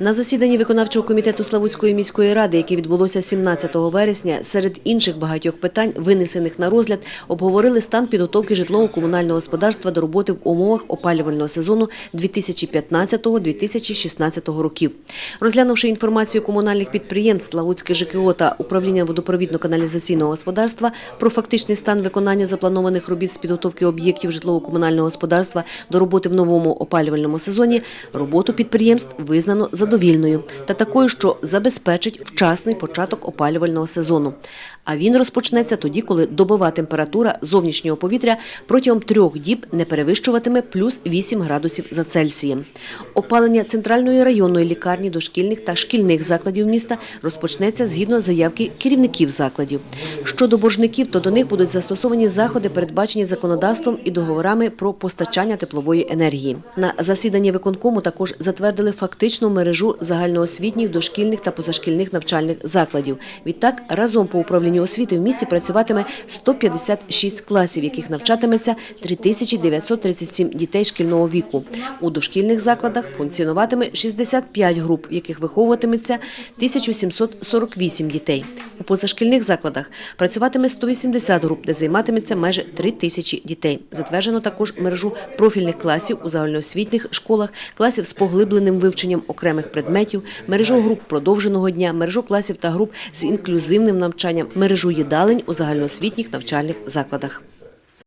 На засіданні виконавчого комітету Славутської міської ради, яке відбулося 17 вересня, серед інших багатьох питань, винесених на розгляд, обговорили стан підготовки житлово-комунального господарства до роботи в умовах опалювального сезону 2015-2016 років. Розглянувши інформацію комунальних підприємств Славутське ЖКО та управління водопровідно-каналізаційного господарства про фактичний стан виконання запланованих робіт з підготовки об'єктів житлово-комунального господарства до роботи в новому опалювальному сезоні, роботу підприємств визнано задовільною та такою, що забезпечить вчасний початок опалювального сезону. А він розпочнеться тоді, коли добова температура зовнішнього повітря протягом трьох діб не перевищуватиме плюс 8 градусів за Цельсієм. Опалення центральної районної лікарні дошкільних та шкільних закладів міста розпочнеться згідно заявки керівників закладів. Щодо боржників, то до них будуть застосовані заходи, передбачені законодавством і договорами про постачання теплової енергії. На засіданні виконкому також затвердили фактичну мережу загальноосвітніх, дошкільних та позашкільних навчальних закладів. Відтак, разом по управлінню освіти в місті працюватиме 156 класів, яких навчатиметься 3937 дітей шкільного віку. У дошкільних закладах функціонуватиме 65 груп, яких виховуватиметься 1748 дітей. У позашкільних закладах працюватиме 180 груп, де займатиметься майже 3 тисячі дітей. Затверджено також мережу профільних класів у загальноосвітніх школах, класів з поглибленим вивченням окремих предметів, мережу груп продовженого дня, мережу класів та груп з інклюзивним навчанням, мережу їдалень у загальноосвітніх навчальних закладах.